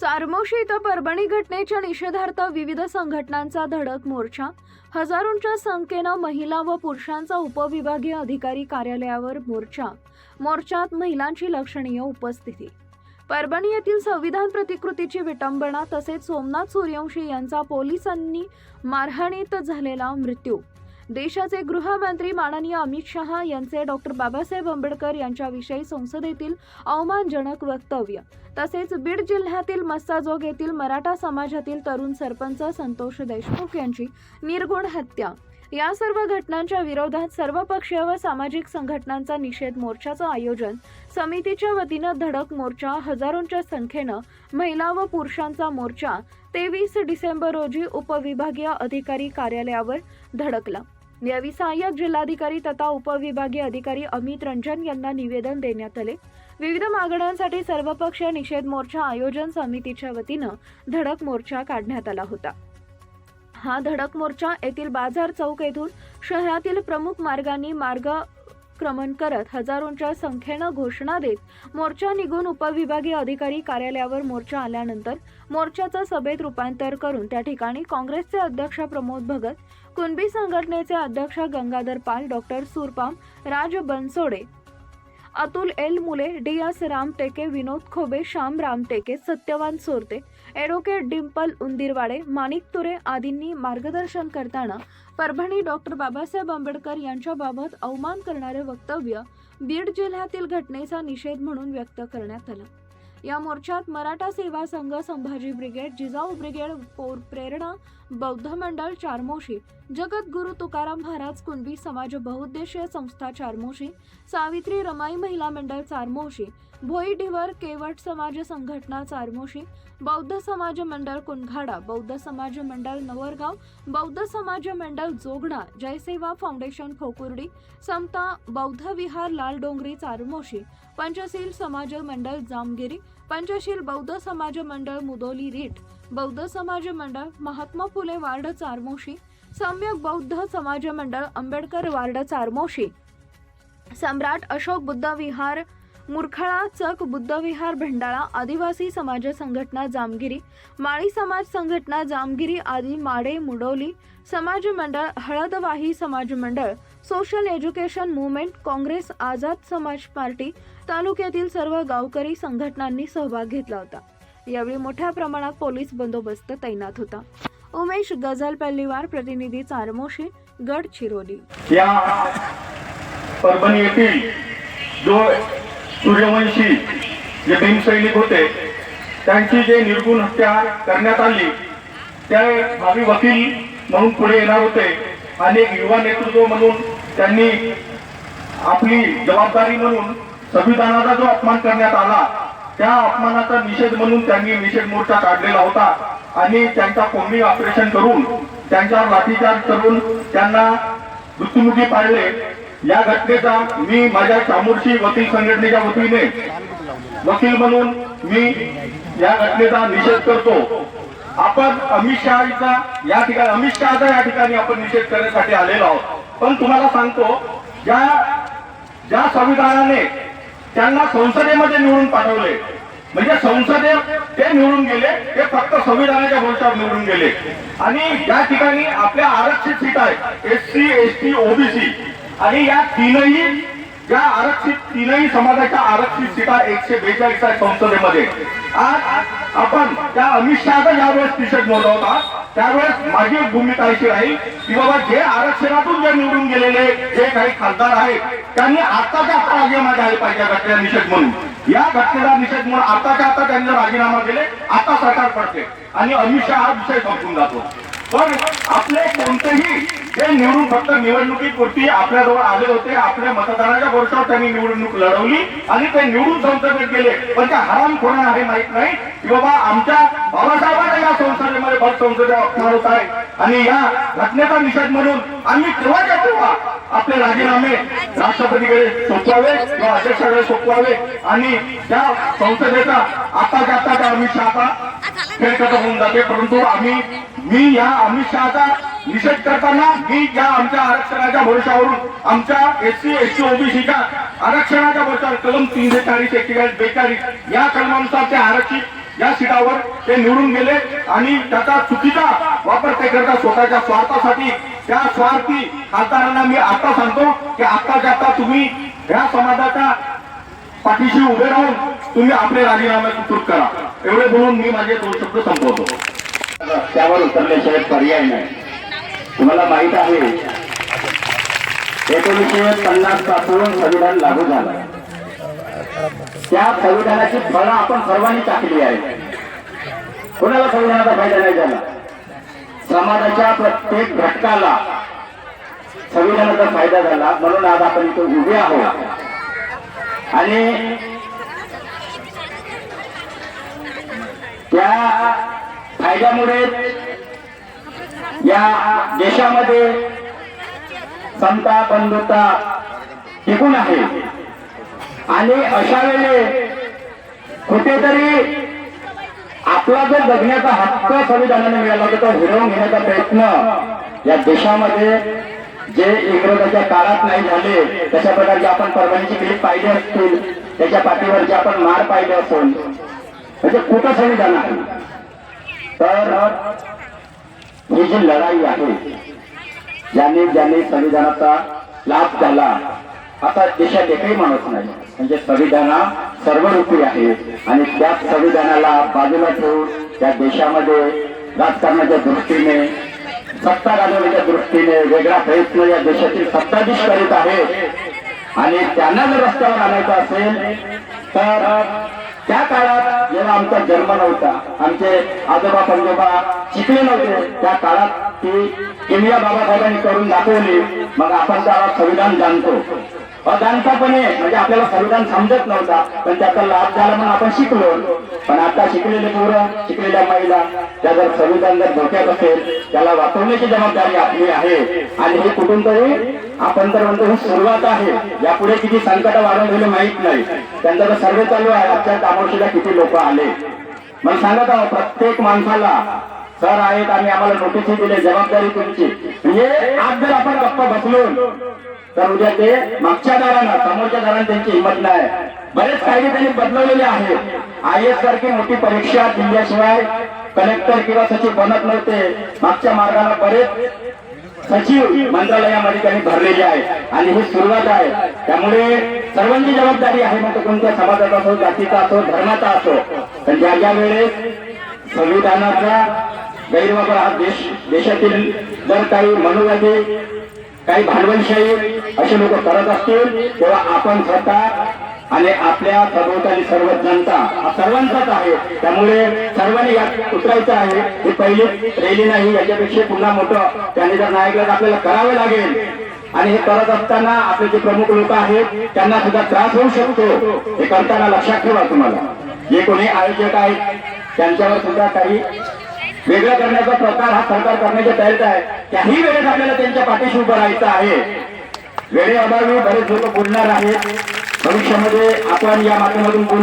चारमोशी इथं परभणी घटनेच्या निषेधार्थ विविध संघटनांचा धडक मोर्चा हजारोंच्या संख्येनं महिला व पुरुषांचा उपविभागीय अधिकारी कार्यालयावर मोर्चा मोर्चात महिलांची लक्षणीय उपस्थिती. परभणी येथील संविधान प्रतिकृतीची विटंबना तसेच सोमनाथ सूर्यवंशी यांचा पोलिसांनी मारहाणीत झालेला मृत्यू. देशाचे गृहमंत्री माननीय अमित शहा यांचे डॉक्टर बाबासाहेब आंबेडकर यांच्याविषयी संसदेतील अवमानजनक वक्तव्य. तसेच बीड जिल्ह्यातील मस्साजोग येथील मराठा समाजातील तरुण सरपंच संतोष देशमुख यांची निर्गुण हत्या. या सर्व घटनांच्या विरोधात सर्वपक्षीय व सामाजिक संघटनांचा निषेध मोर्चाचं आयोजन. समितीच्या वतीनं धडक मोर्चा हजारोंच्या संख्येनं महिला व पुरुषांचा मोर्चा तेवीस डिसेंबर रोजी उपविभागीय अधिकारी कार्यालयावर धडकला. यावेळी सहाय्यक जिल्हाधिकारी तथा उपविभागीय अधिकारी अमित रंजन यांना निवेदन देण्यात आले. विविध मागण्यांसाठी सर्वपक्षीय निषेध मोर्चा आयोजन समितीच्या वतीनं धडक मोर्चा काढण्यात आला होता. हा धडक मोर्चा येथील बाजार चौक येथून शहरातील प्रमुख मार्गांनी मार्गक्रमण करत हजारोंच्या संख्येनं घोषणा देत मोर्चा निघून उपविभागीय अधिकारी कार्यालयावर मोर्चा आल्यानंतर मोर्चाचं सभेत रूपांतर करून त्या ठिकाणी काँग्रेसचे अध्यक्ष प्रमोद भगत कुणबी संघटनेचे अध्यक्ष Gangadhar Pal doctor Surpam Raj Bansode Atul L Mule D S Ramteke Vinod Khobe Shyam Ramteke Satyawan Sorte advocate Dimple Undirwade Manik Ture आदींनी मार्गदर्शन करताना परभणी डॉक्टर बाबासाहेब आंबेडकर यांच्याबाबत अवमान करणारे वक्तव्य बीड जिल्ह्यातील घटनेचा निषेध म्हणून व्यक्त करण्यात आला. या मोर्चात मराठा सेवा संघ संभाजी ब्रिगेड जिजाऊ ब्रिगेड पोर प्रेरणा बौद्ध मंडळ चारमोशी जगद्गुरु तुकाराम महाराज कुणबी समाज बहुउद्देशीय संस्था चारमोशी सावित्री रमाई महिला मंडळ चारमोशी भोई ढिवर केवट समाज संघटना चारमोशी बौद्ध समाज मंडळ कुंघाडा बौद्ध समाज मंडळ नवरगाव बौद्ध समाज मंडळ जोगणा जयसेवा फाउंडेशन खोकुर्डी समता बौद्ध विहार लाल डोंगरी चारमोशी पंचशील समाज मंडळ जामगिरी पंचशील बौद्ध समाज मंडळ मुदोली रीट. बौद्ध समाज मंडळ महात्मा फुले वार्ड चारमोशी. सम्यक बौद्ध समाज मंडळ आंबेडकर वार्ड चारमोशी. सम्राट अशोक बुद्ध विहार मुरखळा चक बुद्धविहार भंडाळा आदिवासी समाज संघटना जामगिरी माळी समाज संघटना जामगिरी आदी माडे मुडोली समाज मंडळ हळदवाही समाज मंडळ social education movement Congress Azad Samaj party तालुक्यातील सर्व गावकरी संघटनांनी सहभाग घेतला होता. यावेळी मोठ्या प्रमाणात पोलीस बंदोबस्त तैनात होता. उमेश गझल पल्लीवार प्रतिनिधी चारमोशी गडचिरोली या परभणी येथील जो सूर्यवंशी जे भीमसैनिक होते त्यांची जे निर्गुण हत्या करण्यात आली त्या भावी वकील म्हणून पुढे येणार होते. अनेक युवा नेतृत्व म्हणून त्यांनी आपली जबाबदारी म्हणून संविधानाचा जो अपमान करण्यात आला त्या अपमानाचा निषेध म्हणून त्यांनी निषेध मोर्चा काढलेला होता. आणि त्यांचा कोंबी ऑपरेशन करून त्यांच्यावर लाठीचार्ज करून त्यांना मृत्युमुखी पाडले. या घटनेचा मी माझ्या चामोर्शी वकील संघटनेच्या वतीने वकील म्हणून मी या घटनेचा निषेध करतो. आपण अमित शहाचा या ठिकाणी अमित शहाचा या ठिकाणी आपण निषेध करण्यासाठी आलेलो आहोत. पण तुम्हाला सांगतो ज्या ज्या संविधानाने त्यांना संसदेमध्ये निवडून पाठवले म्हणजे संसदेत ते निवडून गेले ते फक्त संविधानाच्या बोलच्यावर निवडून गेले. आणि या ठिकाणी आपल्या आरक्षित सीट आहेत S C S T OBC आणि या तीनही या आरक्षित तीनही समाजाच्या आरक्षित सीटा एकशे बेचाळीस आहे संसदेमध्ये. आज आपण त्या अमित शहाचा ज्यावेळेस निषेध नोंदवता त्यावेळेस माझी एक भूमिका अशी राहील की बाबा जे आरक्षणातून जे निवडून गेलेले जे काही खासदार आहेत त्यांनी आताच्या आता राजीनामा द्यायला पाहिजे या घटनेला निषेध म्हणून. या घटनेला निषेध म्हणून आताच्या आता त्यांनी राजीनामा दिले आता सरकार पडते. आणि अमित शहा विषय संपून जातो. पण आपले कोणतेही जे निवडून फक्त निवडणुकीपुरती आपल्याजवळ आले होते. आपल्या मतदानाच्या वर्षावर त्यांनी निवडणूक लढवली आणि ते निवडून संसदेत गेले. पण त्या हराम कोणा हे माहीत नाही की बाबा आमच्या बाबासाहेबांना या संसदेमध्ये भर संसदेत अपमान होत आहे. आणि या घटनेचा निषेध म्हणून आम्ही तेव्हाच्या तेव्हा आपले राजीनामे राष्ट्रपतीकडे सोपवावे किंवा अध्यक्षाकडे सोपवावे. आणि त्या संसदेचा आताच्या आता त्या अमित शहाचा खेळकट होऊन जाते. परंतु आम्ही मी या अमित शहाचा निषेध करताना मी या आमच्या आरक्षणाच्या भरोशावरून आमच्या एस सी एस ओबीसीच्या आरक्षणाच्या भरोशावर कलम तीनशे चाळीस एक्केचाळीस बेचाळीस या कलमानुसार ते आरक्षित या सीटावर ते निवडून गेले आणि त्याचा चुकीचा वापर ते करतात स्वतःच्या स्वार्थासाठी. त्या स्वार्थी खासदारांना मी आता सांगतो की आत्ताच्या आता तुम्ही या समाजाच्या पाठीशी उभे राहून तुम्ही आपले राजीनामे सुटूक करा. एवढे बोलून मी माझे दोन शब्द संपवतो. त्यावर उतरल्याशिवाय पर्याय नाही. तुम्हाला माहीत आहे एकोणीसशे पन्नासपासून संविधान लागू झालं. त्या संविधानाची फळं आपण सर्वांनी टाकली आहे कोणाला संविधानाचा फायदा नाही झाला? समाजाच्या प्रत्येक घटकाला संविधानाचा फायदा झाला. म्हणून आज आपण इथे उभे आहोत. आणि त्या फायद्यामुळे या देशामध्ये समता बंधुता टिकून आहे. आणि अशा वेळे कुठेतरी आपला जो जगण्याचा हक्क संविधानाने मिळाला होता तो हिरवून घेण्याचा प्रयत्न या देशामध्ये जे इंग्रजाच्या काळात नाही झाले तशा प्रकारचे आपण परभणीची क्लिप पाहिले असतील त्याच्या पाठीवरची आपण मार पाहिले असून म्हणजे कुठं संविधान आहे? तर ही जी लढाई आहे ज्याने ज्याने संविधानाचा लाभ झाला आता देशात एकही माणूस नाही. म्हणजे संविधाना सर्वरूपी आहे आणि त्या संविधानाला बाजूला ठेवून त्या देशामध्ये राजकारणाच्या दृष्टीने सत्ता गाजवण्याच्या दृष्टीने वेगळा प्रयत्न या देशातील सत्ताधीश करीत आहेत आणि त्यांना जर रस्त्यावर आणायचं असेल तर त्या काळात जेव्हा आमचा जन्म नव्हता आमचे आजोबा पंजोबा शिकले नव्हते त्या काळात ती किमिया बाबासाहेबांनी करून दाखवली. मग आपण त्याला संविधान जाणतो. अदांतापणे म्हणजे आपल्याला संविधान समजत नव्हता पण त्याचा लाभ झाला म्हणून आपण शिकलो. पण आता शिकलेले पोरं शिकलेल्या महिला त्या जर संविधान जर धोक्यात असेल त्याला वाचवण्याची जबाबदारी आपली आहे. आणि हे कुठून तरी आपण तर म्हणतो ही सुरुवात आहे. यापुढे किती संकट वाढवलेले माहीत नाही. त्यांचा तर सर्वे चालू आहे. आजच्या कामाशीला किती लोक आले. मला सांगत आहो प्रत्येक माणसाला सर आहेत आणि आम्हाला नोटीस दिले जबाबदारी तुमची. म्हणजे आज जर आपण गप्पा बसलो तर उद्या ते मागच्या दारांना समोरच्या दारांना त्यांची हिंमत नाही. बरेच कायदे त्यांनी बदलवलेले आहेत. आय एस सारखी मोठी परीक्षा दिल्याशिवाय कलेक्टर किंवा सचिव बनत नव्हते. मागच्या मार्गाला बरेच सचिव मंत्रालयामध्ये त्यांनी भरलेले आहे आणि ही सुरुवात आहे. त्यामुळे सर्वांची जबाबदारी आहे मग तो कोणत्या समाजाचा असो जातीचा असो धर्माचा असो पण ज्या ज्या वेळेस संविधानाचा गैरवापर हा देश देशातील जर काही मनोवादी काही भांडवलशाही असे लोक करत असतील तेव्हा आपण स्वतः आणि आपल्या सभोवताली सर्व जनता हा सर्वांचाच आहे. त्यामुळे सर्वांनी यात उतरायचं आहे. ही पहिली रॅली नाही याच्यापेक्षा पुन्हा मोठं त्यांनी जर नायकला आपल्याला करावे लागेल. आणि हे करत असताना आपले जे प्रमुख लोक आहेत त्यांना सुद्धा त्रास होऊ शकतो. हे करताना लक्षात ठेवा तुम्हाला. जे कोणी आयोजक आहेत त्यांच्यावर सुद्धा काही वेगळं करण्याचा प्रकार हा सरकार करण्याच्या तयारीत आहे. त्याही वेळेस आपल्याला त्यांच्या पाठीशी उभं राहायचं आहे. वेळेअभावी बरेच लोक बोलणार आहेत. भविष्यामध्ये आपण या माध्यमातून बोलू.